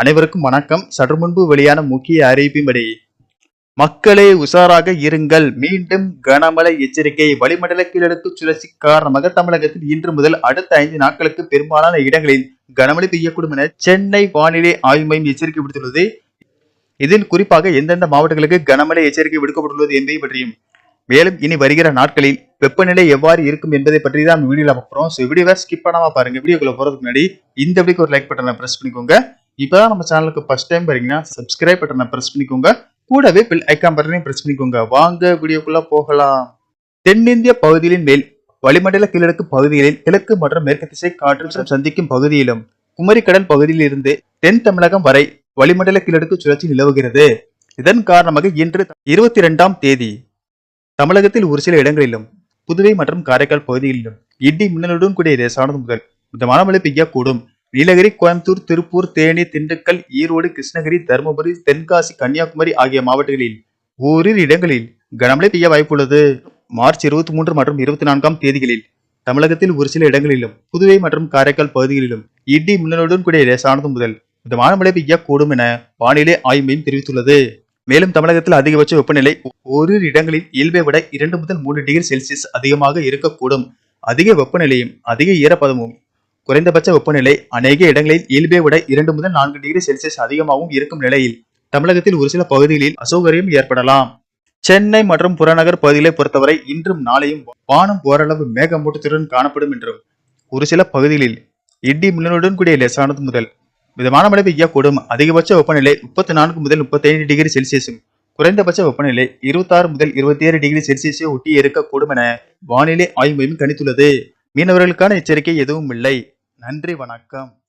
அனைவருக்கும் வணக்கம். சற்று முன்பு வெளியான முக்கிய அறிவிப்பின்படி மக்களே உஷாராக இருங்கள். மீண்டும் கனமழை எச்சரிக்கை வளிமண்டல கீழடுக்கு சுழற்சி காரணமாக தமிழகத்தில் இன்று முதல் அடுத்த ஐந்து நாட்களுக்கு பெரும்பாலான இடங்களில் கனமழை பெய்யக்கூடும் என சென்னை வானிலை ஆய்வு மையம் எச்சரிக்கை விடுத்துள்ளது. இதில் குறிப்பாக எந்தெந்த மாவட்டங்களுக்கு கனமழை எச்சரிக்கை விடுக்கப்பட்டுள்ளது என்பதை பற்றியும் மேலும் இனி வருகிற நாட்களில் வெப்பநிலை எவ்வாறு இருக்கும் என்பதை பற்றி தான் வீடியோல பார்க்குறோம் ஸோ வீடியோவை ஸ்கிப் பண்ணாமல் பாருங்க. வீடியோக்குள்ள போறதுக்கு முன்னாடி இந்த வீடியோக்கு ஒரு லைக் பட்டனை ப்ரெஸ் பண்ணிக்கோங்க. இப்பதான் நம்ம சேனலுக்கு ஃபர்ஸ்ட் டைம் பாருங்கன்னா சப்ஸ்கிரைப் பட்டனை ப்ரெஸ் பண்ணிக்கோங்க. கூடவே பில் ஐக்கான் பட்டனையும் ப்ரெஸ் பண்ணிக்கோங்க. வாங்க வீடியோக்குள்ளே போகலாம். தென்னிந்திய பகுதிகளின் மேல் வளிமண்டல கிழக்கு பகுதிகளில் கிழக்கு மற்றும் மேற்கு திசை காற்று சந்திக்கும் பகுதியிலும் குமரிக்கடல் பகுதியில் இருந்து தென் தமிழகம் வரை வளிமண்டல கீழடுக்கு சுழற்சி நிலவுகிறது. இதன் காரணமாக இன்று இருபத்தி இரண்டாம் தேதி தமிழகத்தில் ஒரு சில இடங்களிலும் புதுவை மற்றும் காரைக்கால் பகுதிகளிலும் இடி மின்னலுடன் கூடிய லேசானது முதல் மிதமான மழை பெய்யக்கூடும். நீலகிரி கோயம்புத்தூர் திருப்பூர் தேனி திண்டுக்கல் ஈரோடு கிருஷ்ணகிரி தருமபுரி தென்காசி கன்னியாகுமரி ஆகிய மாவட்டங்களில் ஓரிரு இடங்களில் கனமழை பெய்ய வாய்ப்புள்ளது. மார்ச் இருபத்தி மூன்று மற்றும் இருபத்தி நான்காம் தேதிகளில் தமிழகத்தில் ஒரு சில இடங்களிலும் புதுவை மற்றும் காரைக்கால் பகுதிகளிலும் இடி மின்னலுடன் கூடிய லேசானது முதல் மிதமான மழை பெய்யக்கூடும் என வானிலை ஆய்வு மையம் தெரிவித்துள்ளது. மேலும் தமிழகத்தில் அதிகபட்ச வெப்பநிலை ஓரிரு இடங்களில் இயல்பை விட இரண்டு முதல் மூன்று டிகிரி செல்சியஸ் அதிகமாக இருக்கக்கூடும். அதிக வெப்பநிலையும் அதிக ஈரப்பதமும் குறைந்தபட்ச வெப்பநிலை அநேக இடங்களில் இயல்பை விட இரண்டு முதல் நான்கு டிகிரி செல்சியஸ் அதிகமாகவும் இருக்கும் நிலையில் தமிழகத்தில் ஒரு சில பகுதிகளில் அசௌகரியம் ஏற்படலாம். சென்னை மற்றும் புறநகர் பகுதிகளை பொறுத்தவரை இன்றும் நாளையும் வானம் ஓரளவு மேகமூட்டத்துடன் காணப்படும் என்றும் ஒரு சில பகுதிகளில் இடி மின்னலுடன் கூடிய லேசானது முதல் மிதமான மழை பெய்யக்கூடும். அதிகபட்ச வெப்பநிலை முப்பத்தி நான்கு முதல் முப்பத்தைந்து டிகிரி செல்சியஸும் குறைந்தபட்ச வெப்பநிலை இருபத்தாறு முதல் இருபத்தி ஏழு டிகிரி செல்சியஸை ஒட்டி இருக்கக்கூடும் என வானிலை ஆய்வு மையம் கணித்துள்ளது. மீனவர்களுக்கான எச்சரிக்கை எதுவும் இல்லை. நன்றி வணக்கம்.